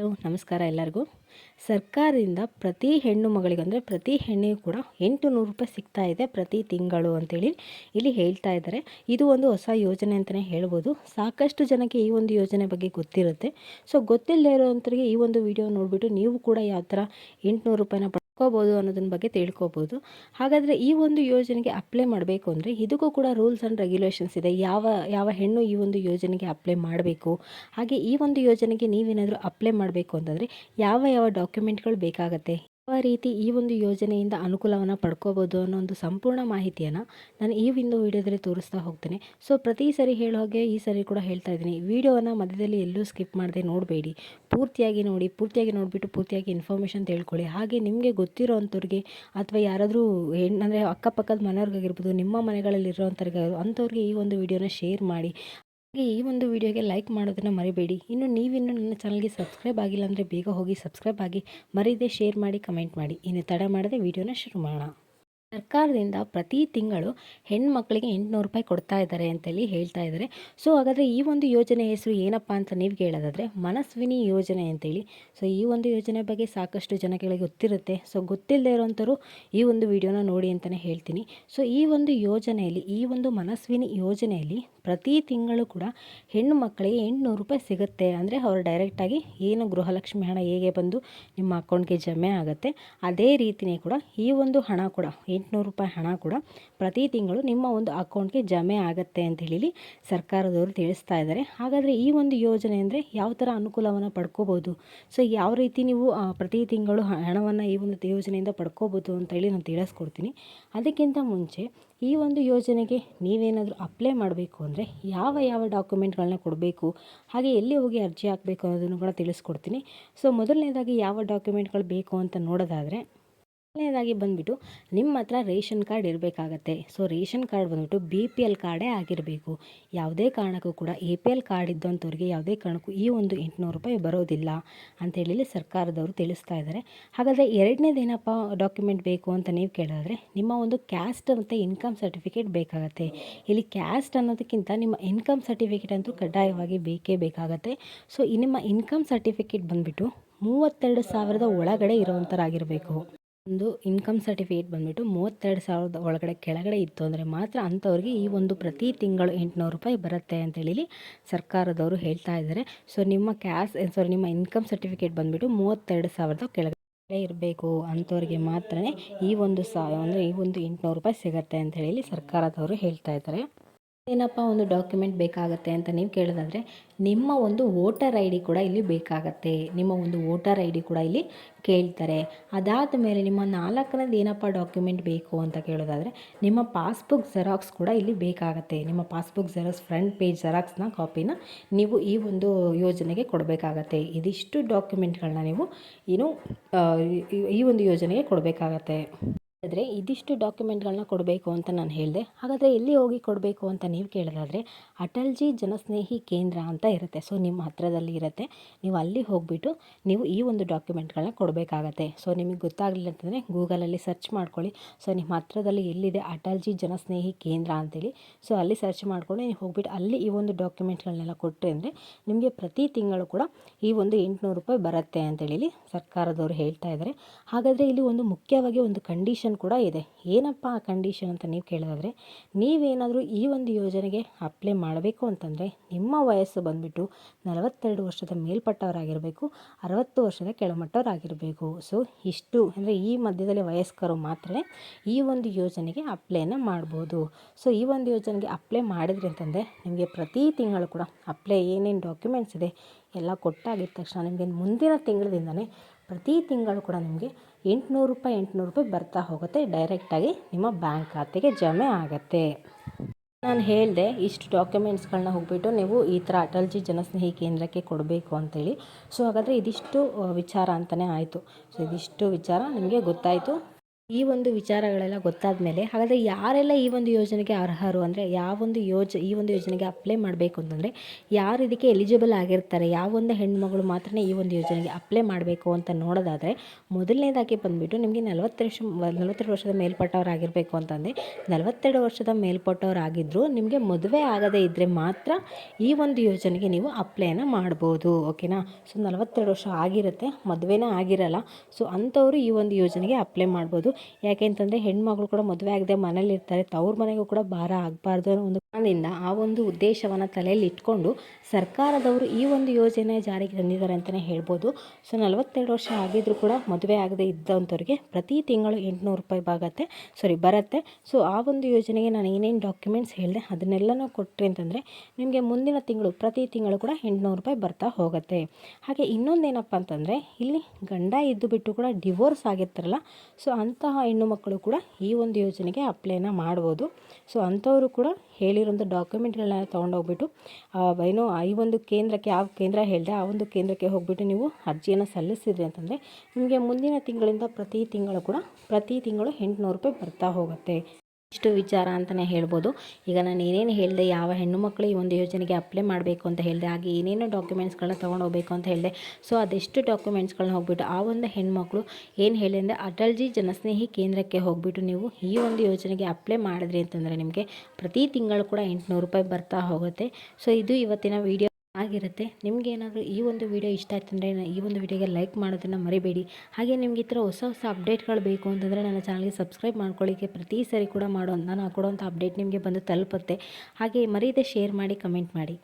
ನಮಸ್ಕಾರ ಎಲ್ಲರಿಗೂ. ಸರ್ಕಾರದಿಂದ ಪ್ರತಿ ಹೆಣ್ಣು ಮಗಳಿಗೆ ಅಂದರೆ ಪ್ರತಿ ಹೆಣ್ಣಿಗೂ ಕೂಡ ಎಂಟು ನೂರು ರೂಪಾಯಿ ಸಿಗ್ತಾ ಇದೆ ಪ್ರತಿ ತಿಂಗಳು ಅಂತೇಳಿ ಇಲ್ಲಿ ಹೇಳ್ತಾ ಇದ್ದಾರೆ. ಇದು ಒಂದು ಹೊಸ ಯೋಜನೆ ಅಂತಲೇ ಹೇಳ್ಬೋದು. ಸಾಕಷ್ಟು ಜನಕ್ಕೆ ಈ ಒಂದು ಯೋಜನೆ ಬಗ್ಗೆ ಗೊತ್ತಿರುತ್ತೆ. ಸೊ ಗೊತ್ತಿಲ್ಲದೆ ಇರೋವಂಥವ್ರಿಗೆ ಈ ಒಂದು ವಿಡಿಯೋ ನೋಡಿಬಿಟ್ಟು ನೀವು ಕೂಡ ಯಾವ ಥರ ಎಂಟುನೂರು ರೂಪಾಯಿನ ಪಡ್ಕೋಬೋದು ಅನ್ನೋದನ್ನ ಬಗ್ಗೆ ತಿಳ್ಕೊಬೋದು. ಹಾಗಾದರೆ ಈ ಒಂದು ಯೋಜನೆಗೆ ಅಪ್ಲೈ ಮಾಡಬೇಕು ಅಂದರೆ ಇದಕ್ಕೂ ಕೂಡ ರೂಲ್ಸ್ ಆ್ಯಂಡ್ ರೆಗ್ಯುಲೇಷನ್ಸ್ ಇದೆ. ಯಾವ ಯಾವ ಹೆಣ್ಣು ಈ ಒಂದು ಯೋಜನೆಗೆ ಅಪ್ಲೈ ಮಾಡಬೇಕು? ಹಾಗೆ ಈ ಒಂದು ಯೋಜನೆಗೆ ನೀವೇನಾದರೂ ಅಪ್ಲೈ ಮಾಡಬೇಕು ಅಂತಂದರೆ ಯಾವ ಯಾವ ಡಾಕ್ಯುಮೆಂಟ್ಗಳು ಬೇಕಾಗತ್ತೆ? ಯಾವ ರೀತಿ ಈ ಒಂದು ಯೋಜನೆಯಿಂದ ಅನುಕೂಲವನ್ನು ಪಡ್ಕೋಬೋದು ಅನ್ನೋ ಒಂದು ಸಂಪೂರ್ಣ ಮಾಹಿತಿಯನ್ನು ನಾನು ಈ ಒಂದು ವಿಡಿಯೋದಲ್ಲಿ ತೋರಿಸ್ತಾ ಹೋಗ್ತೇನೆ. ಸೊ ಪ್ರತಿ ಸರಿ ಹೇಳೋ ಹಾಗೆ ಈ ಸರಿ ಕೂಡ ಹೇಳ್ತಾ ಇದ್ದೀನಿ. ವಿಡಿಯೋವನ್ನು ಮಧ್ಯದಲ್ಲಿ ಎಲ್ಲೂ ಸ್ಕಿಪ್ ಮಾಡದೆ ನೋಡಬೇಡಿ. ಪೂರ್ತಿಯಾಗಿ ನೋಡಿ, ಪೂರ್ತಿಯಾಗಿ ನೋಡಿಬಿಟ್ಟು ಪೂರ್ತಿಯಾಗಿ ಇನ್ಫಾರ್ಮೇಷನ್ ತಿಳ್ಕೊಳ್ಳಿ. ಹಾಗೆ ನಿಮಗೆ ಗೊತ್ತಿರೋ ಅಂಥವ್ರಿಗೆ ಅಥವಾ ಯಾರಾದರೂ ಅಂದರೆ ಅಕ್ಕಪಕ್ಕದ ಮನೆಯವ್ರಿಗಾಗಿರ್ಬೋದು, ನಿಮ್ಮ ಮನೆಗಳಲ್ಲಿರೋವಂಥವ್ರಿಗೆ ಅಂಥವ್ರಿಗೆ ಈ ಒಂದು ವಿಡಿಯೋನ ಶೇರ್ ಮಾಡಿ. ಹಾಗೆ ಈ ಒಂದು ವಿಡಿಯೋಗೆ ಲೈಕ್ ಮಾಡೋದನ್ನು ಮರಿಬೇಡಿ. ಇನ್ನು ನೀವಿನ್ನು ನನ್ನ ಚಾನಲ್ಗೆ ಸಬ್ಸ್ಕ್ರೈಬ್ ಆಗಿಲ್ಲ ಅಂದರೆ ಬೇಗ ಹೋಗಿ ಸಬ್ಸ್ಕ್ರೈಬ್ ಆಗಿ, ಮರೀದೆ ಶೇರ್ ಮಾಡಿ ಕಮೆಂಟ್ ಮಾಡಿ. ಇನ್ನು ತಡ ಮಾಡದೆ ವಿಡಿಯೋನ ಶುರು ಮಾಡೋಣ. ಸರ್ಕಾರದಿಂದ ಪ್ರತಿ ತಿಂಗಳು ಹೆಣ್ಮಕ್ಳಿಗೆ ಎಂಟುನೂರು ರೂಪಾಯಿ ಕೊಡ್ತಾ ಇದ್ದಾರೆ ಅಂತೇಳಿ ಹೇಳ್ತಾ ಇದ್ದಾರೆ. ಸೊ, ಹಾಗಾದರೆ ಈ ಒಂದು ಯೋಜನೆ ಹೆಸರು ಏನಪ್ಪ ಅಂತ ನೀವು ಕೇಳೋದಾದರೆ ಮನಸ್ವಿನಿ ಯೋಜನೆ ಅಂತೇಳಿ. ಸೊ, ಈ ಒಂದು ಯೋಜನೆ ಬಗ್ಗೆ ಸಾಕಷ್ಟು ಜನಗಳಿಗೆ ಗೊತ್ತಿರುತ್ತೆ. ಸೊ ಗೊತ್ತಿಲ್ಲದೆ ಇರೋವಂಥವ್ರು ಈ ಒಂದು ವಿಡಿಯೋನ ನೋಡಿ ಅಂತಲೇ ಹೇಳ್ತೀನಿ. ಸೊ, ಈ ಒಂದು ಯೋಜನೆಯಲ್ಲಿ, ಈ ಒಂದು ಮನಸ್ವಿನಿ ಯೋಜನೆಯಲ್ಲಿ ಪ್ರತಿ ತಿಂಗಳು ಕೂಡ ಹೆಣ್ಣು ಮಕ್ಕಳಿಗೆ ಎಂಟುನೂರು ರೂಪಾಯಿ ಸಿಗುತ್ತೆ. ಅಂದರೆ ಅವರು ಡೈರೆಕ್ಟಾಗಿ ಏನು ಗೃಹಲಕ್ಷ್ಮಿ ಹಣ ಹೇಗೆ ಬಂದು ನಿಮ್ಮ ಅಕೌಂಟ್ಗೆ ಜಮೆ ಆಗುತ್ತೆ, ಅದೇ ರೀತಿಯೇ ಕೂಡ ಈ ಒಂದು ಹಣ ಕೂಡ ಎಂಟುನೂರು ರೂಪಾಯಿ ಹಣ ಕೂಡ ಪ್ರತಿ ತಿಂಗಳು ನಿಮ್ಮ ಒಂದು ಅಕೌಂಟ್ಗೆ ಜಮೆ ಆಗುತ್ತೆ ಅಂತ ಹೇಳಿ ಸರ್ಕಾರದವರು ತಿಳಿಸ್ತಾ ಇದ್ದಾರೆ. ಹಾಗಾದರೆ ಈ ಒಂದು ಯೋಜನೆ ಅಂದರೆ ಯಾವ ಥರ ಅನುಕೂಲವನ್ನು ಪಡ್ಕೋಬೋದು? ಸೊ ಯಾವ ರೀತಿ ನೀವು ಪ್ರತಿ ತಿಂಗಳು ಹಣವನ್ನು ಈ ಒಂದು ಯೋಜನೆಯಿಂದ ಪಡ್ಕೋಬೋದು ಅಂತ ಹೇಳಿ ನಾನು ತಿಳಿಸ್ಕೊಡ್ತೀನಿ. ಅದಕ್ಕಿಂತ ಮುಂಚೆ ಈ ಒಂದು ಯೋಜನೆಗೆ ನೀವೇನಾದರೂ ಅಪ್ಲೈ ಮಾಡಬೇಕು ಅಂದರೆ ಯಾವ ಯಾವ ಡಾಕ್ಯುಮೆಂಟ್ಗಳನ್ನ ಕೊಡಬೇಕು? ಹಾಗೆ ಎಲ್ಲಿ ಹೋಗಿ ಅರ್ಜಿ ಹಾಕಬೇಕು ಅನ್ನೋದನ್ನು ಕೂಡ ತಿಳಿಸ್ಕೊಡ್ತೀನಿ. ಸೊ ಮೊದಲನೇದಾಗಿ ಯಾವ ಡಾಕ್ಯುಮೆಂಟ್ಗಳು ಬೇಕು ಅಂತ ನೋಡೋದಾದರೆ ಮೊದಲನೇದಾಗಿ ಬಂದುಬಿಟ್ಟು ನಿಮ್ಮ ಹತ್ರ ರೇಷನ್ ಕಾರ್ಡ್ ಇರಬೇಕಾಗತ್ತೆ. ಸೊ ರೇಷನ್ ಕಾರ್ಡ್ ಬಂದುಬಿಟ್ಟು ಬಿ ಪಿ ಎಲ್ ಕಾರ್ಡೇ ಆಗಿರಬೇಕು. ಯಾವುದೇ ಕಾರಣಕ್ಕೂ ಕೂಡ ಎ ಪಿ ಎಲ್ ಕಾರ್ಡ್ ಇದ್ದಂಥವ್ರಿಗೆ ಯಾವುದೇ ಕಾರಣಕ್ಕೂ ಈ ಒಂದು ಎಂಟುನೂರು ರೂಪಾಯಿ ಬರೋದಿಲ್ಲ ಅಂತೇಳಿ ಸರ್ಕಾರದವರು ತಿಳಿಸ್ತಾ ಇದ್ದಾರೆ. ಹಾಗಾದರೆ ಎರಡನೇದೇನಪ್ಪ ಡಾಕ್ಯುಮೆಂಟ್ ಬೇಕು ಅಂತ ನೀವು ಕೇಳಿದ್ರೆ ನಿಮ್ಮ ಒಂದು ಕ್ಯಾಸ್ಟ್ ಮತ್ತು ಇನ್ಕಮ್ ಸರ್ಟಿಫಿಕೇಟ್ ಬೇಕಾಗತ್ತೆ. ಇಲ್ಲಿ ಕ್ಯಾಸ್ಟ್ ಅನ್ನೋದಕ್ಕಿಂತ ನಿಮ್ಮ ಇನ್ಕಮ್ ಸರ್ಟಿಫಿಕೇಟ್ ಅಂತೂ ಕಡ್ಡಾಯವಾಗಿ ಬೇಕೇ ಬೇಕಾಗತ್ತೆ. ಸೊ ನಿಮ್ಮ ಇನ್ಕಮ್ ಸರ್ಟಿಫಿಕೇಟ್ ಬಂದುಬಿಟ್ಟು ಮೂವತ್ತೆರಡು ಸಾವಿರದ ಒಳಗಡೆ ಇರೋವಂಥರಾಗಿರಬೇಕು ಒಂದು ಇನ್ಕಮ್ ಸರ್ಟಿಫಿಕೇಟ್ ಬಂದುಬಿಟ್ಟು ಮೂವತ್ತೆರಡು ಸಾವಿರದ ಒಳಗಡೆ ಕೆಳಗಡೆ ಇತ್ತು ಅಂದರೆ ಮಾತ್ರ ಅಂಥವ್ರಿಗೆ ಈ ಒಂದು ಪ್ರತಿ ತಿಂಗಳು ಎಂಟುನೂರು ರೂಪಾಯಿ ಬರುತ್ತೆ ಅಂತೇಳಿ ಸರ್ಕಾರದವರು ಹೇಳ್ತಾ ಇದ್ದಾರೆ. ಸೊ ನಿಮ್ಮ ಕ್ಯಾಸ್ ಸಾರಿ ನಿಮ್ಮ ಇನ್ಕಮ್ ಸರ್ಟಿಫಿಕೇಟ್ ಬಂದುಬಿಟ್ಟು ಮೂವತ್ತೆರಡು ಸಾವಿರದ ಕೆಳಗಡೆ ಇರಬೇಕು ಅಂಥವ್ರಿಗೆ ಮಾತ್ರ ಈ ಒಂದು ಸಾ ಅಂದರೆ ಈ ಒಂದು ಎಂಟುನೂರು ರೂಪಾಯಿ ಸಿಗುತ್ತೆ ಅಂತ ಹೇಳಿ ಸರ್ಕಾರದವರು ಹೇಳ್ತಾ ಇದ್ದಾರೆ. ಏನಪ್ಪ ಒಂದು ಡಾಕ್ಯುಮೆಂಟ್ ಬೇಕಾಗತ್ತೆ ಅಂತ ನೀವು ಕೇಳೋದಾದರೆ, ನಿಮ್ಮ ಒಂದು ವೋಟರ್ ಐ ಡಿ ಕೂಡ ಇಲ್ಲಿ ಬೇಕಾಗತ್ತೆ. ನಿಮ್ಮ ಒಂದು ವೋಟರ್ ಐ ಡಿ ಕೂಡ ಇಲ್ಲಿ ಕೇಳ್ತಾರೆ. ಅದಾದ ಮೇಲೆ ನಿಮ್ಮ ನಾಲ್ಕನೇದು ಏನಪ್ಪ ಡಾಕ್ಯುಮೆಂಟ್ ಬೇಕು ಅಂತ ಕೇಳೋದಾದರೆ, ನಿಮ್ಮ ಪಾಸ್ಬುಕ್ ಜೆರಾಕ್ಸ್ ಕೂಡ ಇಲ್ಲಿ ಬೇಕಾಗತ್ತೆ. ನಿಮ್ಮ ಪಾಸ್ಬುಕ್ ಜೆರಾಕ್ಸ್ ಫ್ರಂಟ್ ಪೇಜ್ ಜೆರಾಕ್ಸ್ನ ಕಾಪಿನ ನೀವು ಈ ಒಂದು ಯೋಜನೆಗೆ ಕೊಡಬೇಕಾಗತ್ತೆ. ಇದಿಷ್ಟು ಡಾಕ್ಯುಮೆಂಟ್ಗಳನ್ನ ನೀವು ಏನು ಈ ಒಂದು ಯೋಜನೆಗೆ ಕೊಡಬೇಕಾಗತ್ತೆ. ಆದರೆ ಇದಿಷ್ಟು ಡಾಕ್ಯುಮೆಂಟ್ಗಳನ್ನ ಕೊಡಬೇಕು ಅಂತ ನಾನು ಹೇಳಿದೆ. ಹಾಗಾದರೆ ಎಲ್ಲಿ ಹೋಗಿ ಕೊಡಬೇಕು ಅಂತ ನೀವು ಕೇಳೋದಾದರೆ ಅಟಲ್ಜಿ ಜನಸ್ನೇಹಿ ಕೇಂದ್ರ ಅಂತ ಇರುತ್ತೆ. ಸೊ, ನಿಮ್ಮ ಹತ್ರದಲ್ಲಿ ಇರುತ್ತೆ. ನೀವು ಅಲ್ಲಿ ಹೋಗಿಬಿಟ್ಟು ನೀವು ಈ ಒಂದು ಡಾಕ್ಯುಮೆಂಟ್ಗಳನ್ನ ಕೊಡಬೇಕಾಗತ್ತೆ. ಸೊ, ನಿಮಗೆ ಗೊತ್ತಾಗಲಿಲ್ಲ ಅಂತಂದರೆ ಗೂಗಲಲ್ಲಿ ಸರ್ಚ್ ಮಾಡ್ಕೊಳ್ಳಿ. ಸೊ, ನಿಮ್ಮ ಹತ್ರದಲ್ಲಿ ಎಲ್ಲಿದೆ ಅಟಲ್ಜಿ ಜನಸ್ನೇಹಿ ಕೇಂದ್ರ ಅಂತೇಳಿ. ಸೊ, ಅಲ್ಲಿ ಸರ್ಚ್ ಮಾಡ್ಕೊಂಡು ನೀವು ಹೋಗ್ಬಿಟ್ಟು ಅಲ್ಲಿ ಈ ಒಂದು ಡಾಕ್ಯುಮೆಂಟ್ಗಳನ್ನೆಲ್ಲ ಕೊಟ್ಟರೆ ಅಂದರೆ ನಿಮಗೆ ಪ್ರತಿ ತಿಂಗಳು ಕೂಡ ಈ ಒಂದು ಎಂಟುನೂರು ರೂಪಾಯಿ ಬರುತ್ತೆ ಅಂತೇಳಿ ಸರ್ಕಾರದವರು ಹೇಳ್ತಾ ಇದ್ದಾರೆ. ಹಾಗಾದರೆ ಇಲ್ಲಿ ಒಂದು ಮುಖ್ಯವಾಗಿ ಒಂದು ಕಂಡೀಷನ್ ಕೂಡ ಇದೆ. ಏನಪ್ಪ ಆ ಕಂಡೀಷನ್ ಅಂತ ನೀವು ಕೇಳೋದಾದರೆ ನೀವೇನಾದರೂ ಈ ಒಂದು ಯೋಜನೆಗೆ ಅಪ್ಲೈ ಮಾಡಬೇಕು ಅಂತಂದರೆ ನಿಮ್ಮ ವಯಸ್ಸು ಬಂದುಬಿಟ್ಟು ನಲವತ್ತೆರಡು ವರ್ಷದ ಮೇಲ್ಪಟ್ಟವರಾಗಿರಬೇಕು, ಅರವತ್ತು ವರ್ಷದ ಕೆಳಮಟ್ಟವರಾಗಿರಬೇಕು. ಸೊ ಇಷ್ಟು ಅಂದರೆ ಈ ಮಧ್ಯದಲ್ಲಿ ವಯಸ್ಕರು ಮಾತ್ರ ಈ ಒಂದು ಯೋಜನೆಗೆ ಅಪ್ಲೈನ ಮಾಡ್ಬೋದು. ಸೊ ಈ ಒಂದು ಯೋಜನೆಗೆ ಅಪ್ಲೈ ಮಾಡಿದ್ರಿ ಅಂತಂದರೆ ನಿಮಗೆ ಪ್ರತಿ ತಿಂಗಳು ಕೂಡ ಅಪ್ಲೈ ಏನೇನು ಡಾಕ್ಯುಮೆಂಟ್ಸ್ ಇದೆ ಎಲ್ಲ ಕೊಟ್ಟಾಗಿದ್ದ ತಕ್ಷಣ ನಿಮಗೆ ಮುಂದಿನ ತಿಂಗಳಿಂದನೇ ಪ್ರತಿ ತಿಂಗಳು ಕೂಡ ನಿಮಗೆ ಎಂಟುನೂರು ರೂಪಾಯಿ ಎಂಟುನೂರು ರೂಪಾಯಿ ಬರ್ತಾ ಹೋಗುತ್ತೆ ಡೈರೆಕ್ಟಾಗಿ ನಿಮ್ಮ ಬ್ಯಾಂಕ್ ಖಾತೆಗೆ ಜಮೆ ಆಗುತ್ತೆ. ನಾನು ಹೇಳಿದೆ, ಇಷ್ಟು ಡಾಕ್ಯುಮೆಂಟ್ಸ್ಗಳನ್ನ ಹೋಗ್ಬಿಟ್ಟು ನೀವು ಈ ಥರ ಅಟಲ್ಜಿ ಜನಸ್ನೇಹಿ ಕೇಂದ್ರಕ್ಕೆ ಕೊಡಬೇಕು ಅಂತೇಳಿ. ಸೊ ಹಾಗಾದರೆ ಇದಿಷ್ಟು ವಿಚಾರ ಅಂತಲೇ ಆಯಿತು. ಸೊ ಇದಿಷ್ಟು ವಿಚಾರ ನಿಮಗೆ ಗೊತ್ತಾಯಿತು. ಈ ಒಂದು ವಿಚಾರಗಳೆಲ್ಲ ಗೊತ್ತಾದ ಮೇಲೆ ಹಾಗಾದರೆ ಯಾರೆಲ್ಲ ಈ ಒಂದು ಯೋಜನೆಗೆ ಅರ್ಹರು ಅಂದರೆ ಯಾವೊಂದು ಯೋಜ, ಈ ಒಂದು ಯೋಜನೆಗೆ ಅಪ್ಲೈ ಮಾಡಬೇಕು ಅಂತಂದರೆ, ಯಾರು ಇದಕ್ಕೆ ಎಲಿಜಿಬಲ್ ಆಗಿರ್ತಾರೆ ಯಾವೊಂದು ಹೆಣ್ಮಗಳು ಮಾತ್ರ ಈ ಒಂದು ಯೋಜನೆಗೆ ಅಪ್ಲೈ ಮಾಡಬೇಕು ಅಂತ ನೋಡೋದಾದರೆ, ಮೊದಲನೇದಾಗಿ ಬಂದುಬಿಟ್ಟು ನಿಮಗೆ ನಲವತ್ತು ವರ್ಷ, ನಲವತ್ತೆರಡು ವರ್ಷದ ಮೇಲ್ಪಟ್ಟವರಾಗಿರಬೇಕು ಅಂತಂದರೆ, ನಲವತ್ತೆರಡು ವರ್ಷದ ಮೇಲ್ಪಟ್ಟವರಾಗಿದ್ದರೂ ನಿಮಗೆ ಮದುವೆ ಆಗದೇ ಇದ್ದರೆ ಮಾತ್ರ ಈ ಒಂದು ಯೋಜನೆಗೆ ನೀವು ಅಪ್ಲೈನ ಮಾಡ್ಬೋದು ಓಕೆನಾ ಸೊ ನಲವತ್ತೆರಡು ವರ್ಷ ಆಗಿರುತ್ತೆ, ಮದುವೆನೇ ಆಗಿರಲ್ಲ. ಸೊ ಅಂಥವರು ಈ ಒಂದು ಯೋಜನೆಗೆ ಅಪ್ಲೈ ಮಾಡ್ಬೋದು. ಯಾಕೆ ಹೆಣ್ಮಗಳು ಕೂಡ ಮದುವೆ ಆಗದೆ ಮನೇಲಿರ್ತಾರೆ. ತವ್ರ ಮನೆಗೂ ಕೂಡ ಭಾರ ಆಗಬಾರ್ದು ಅನ್ನೋ ಒಂದು ಕಾರಣದಿಂದ ಆ ಒಂದು ಉದ್ದೇಶವನ್ನು ತಲೆಯಲ್ಲಿ ಇಟ್ಕೊಂಡು ಸರ್ಕಾರದವರು ಈ ಒಂದು ಯೋಜನೆ ಜಾರಿಗೆ ತಂದಿದ್ದಾರೆ ಅಂತಲೇ ಹೇಳ್ಬೋದು. ಸೊ, ನಲವತ್ತೆರಡು ವರ್ಷ ಆಗಿದ್ದರೂ ಕೂಡ ಮದುವೆ ಆಗದೆ ಇದ್ದಂಥವ್ರಿಗೆ ಪ್ರತಿ ತಿಂಗಳು ಎಂಟುನೂರು ರೂಪಾಯಿ ಬಾಗತ್ತೆ ಸಾರಿ ಬರುತ್ತೆ. ಸೊ, ಆ ಒಂದು ಯೋಜನೆಗೆ ನಾನು ಏನೇನು ಡಾಕ್ಯುಮೆಂಟ್ಸ್ ಹೇಳಿದೆ ಅದನ್ನೆಲ್ಲನೂ ಕೊಟ್ಟರೆ ಅಂತಂದರೆ ನಿಮಗೆ ಮುಂದಿನ ತಿಂಗಳು ಪ್ರತಿ ತಿಂಗಳು ಕೂಡ ಎಂಟುನೂರು ರೂಪಾಯಿ ಬರ್ತಾ ಹೋಗುತ್ತೆ. ಹಾಗೆ ಇನ್ನೊಂದೇನಪ್ಪ ಅಂತಂದರೆ ಇಲ್ಲಿ ಗಂಡ ಇದ್ದು ಬಿಟ್ಟು ಕೂಡ ಡಿವೋರ್ಸ್ ಆಗಿರ್ತಾರಲ್ಲ, ಸೊ ಅಂತಹ ಹೆಣ್ಣು ಮಕ್ಕಳು ಕೂಡ ಈ ಒಂದು ಯೋಜನೆಗೆ ಅಪ್ಲೈನ ಮಾಡ್ಬೋದು. ಸೊ, ಅಂಥವರು ಕೂಡ ಹೇಳಿರೋಂಥ ಡಾಕ್ಯುಮೆಂಟ್ಗಳನ್ನ ತೊಗೊಂಡೋಗ್ಬಿಟ್ಟು ಏನೋ ಈ ಒಂದು ಕೇಂದ್ರಕ್ಕೆ ಯಾವ ಕೇಂದ್ರ ಹೇಳಿದೆ ಆ ಒಂದು ಕೇಂದ್ರಕ್ಕೆ ಹೋಗ್ಬಿಟ್ಟು ನೀವು ಅರ್ಜಿಯನ್ನು ಸಲ್ಲಿಸಿದ್ರಿ ಅಂತಂದರೆ, ನಿಮಗೆ ಮುಂದಿನ ತಿಂಗಳಿಂದ ಪ್ರತಿ ತಿಂಗಳು ಕೂಡ ಪ್ರತಿ ತಿಂಗಳು ಎಂಟುನೂರು ರೂಪಾಯಿ ಬರ್ತಾ ಹೋಗುತ್ತೆ. ಇಷ್ಟು ವಿಚಾರ ಅಂತಲೇ ಹೇಳ್ಬೋದು. ಈಗ ನಾನು ಏನೇನು ಹೇಳಿದೆ, ಯಾವ ಹೆಣ್ಣು ಮಕ್ಕಳು ಈ ಒಂದು ಯೋಜನೆಗೆ ಅಪ್ಲೈ ಮಾಡಬೇಕು ಅಂತ ಹೇಳಿದೆ, ಹಾಗೆ ಏನೇನು ಡಾಕ್ಯುಮೆಂಟ್ಸ್ಗಳನ್ನ ತೊಗೊಂಡು ಹೋಗಬೇಕು ಅಂತ ಹೇಳಿದೆ ಸೊ ಅದೆಷ್ಟು ಡಾಕ್ಯುಮೆಂಟ್ಸ್ಗಳನ್ನ ಹೋಗ್ಬಿಟ್ಟು ಆ ಒಂದು ಹೆಣ್ಮಕ್ಳು ಏನು ಹೇಳಿದೆ ಅಂದರೆ ಅಟಲ್ಜಿ ಜನಸ್ನೇಹಿ ಕೇಂದ್ರಕ್ಕೆ ಹೋಗ್ಬಿಟ್ಟು ನೀವು ಈ ಒಂದು ಯೋಜನೆಗೆ ಅಪ್ಲೈ ಮಾಡಿದ್ರಿ ಅಂತಂದರೆ ನಿಮಗೆ ಪ್ರತಿ ತಿಂಗಳು ಕೂಡ ಎಂಟುನೂರು ರೂಪಾಯಿ ಬರ್ತಾ ಹೋಗುತ್ತೆ. ಸೊ ಇದು ಇವತ್ತಿನ ವೀಡಿಯೋ ಆಗಿರುತ್ತೆ. ನಿಮಗೇನಾದರೂ ಈ ಒಂದು ವಿಡಿಯೋ ಇಷ್ಟ ಆಯ್ತು ಅಂದರೆ ಈ ಒಂದು ವಿಡಿಯೋಗೆ ಲೈಕ್ ಮಾಡೋದನ್ನು ಮರಿಬೇಡಿ. ಹಾಗೆ ನಿಮ್ಗೆ ಈ ಥರ ಹೊಸ ಹೊಸ ಅಪ್ಡೇಟ್ಗಳು ಬೇಕು ಅಂತಂದರೆ ನನ್ನ ಚಾನಲ್ಗೆ ಸಬ್ಸ್ಕ್ರೈಬ್ ಮಾಡ್ಕೊಳ್ಳಿಕ್ಕೆ ಪ್ರತಿ ಸರಿ ಕೂಡ ಮಾಡೋ ನಾನು ಕೊಡುವಂಥ ಅಪ್ಡೇಟ್ ನಿಮಗೆ ಬಂದು ತಲುಪುತ್ತೆ. ಹಾಗೆ ಮರೀದೆ ಶೇರ್ ಮಾಡಿ ಕಮೆಂಟ್ ಮಾಡಿ.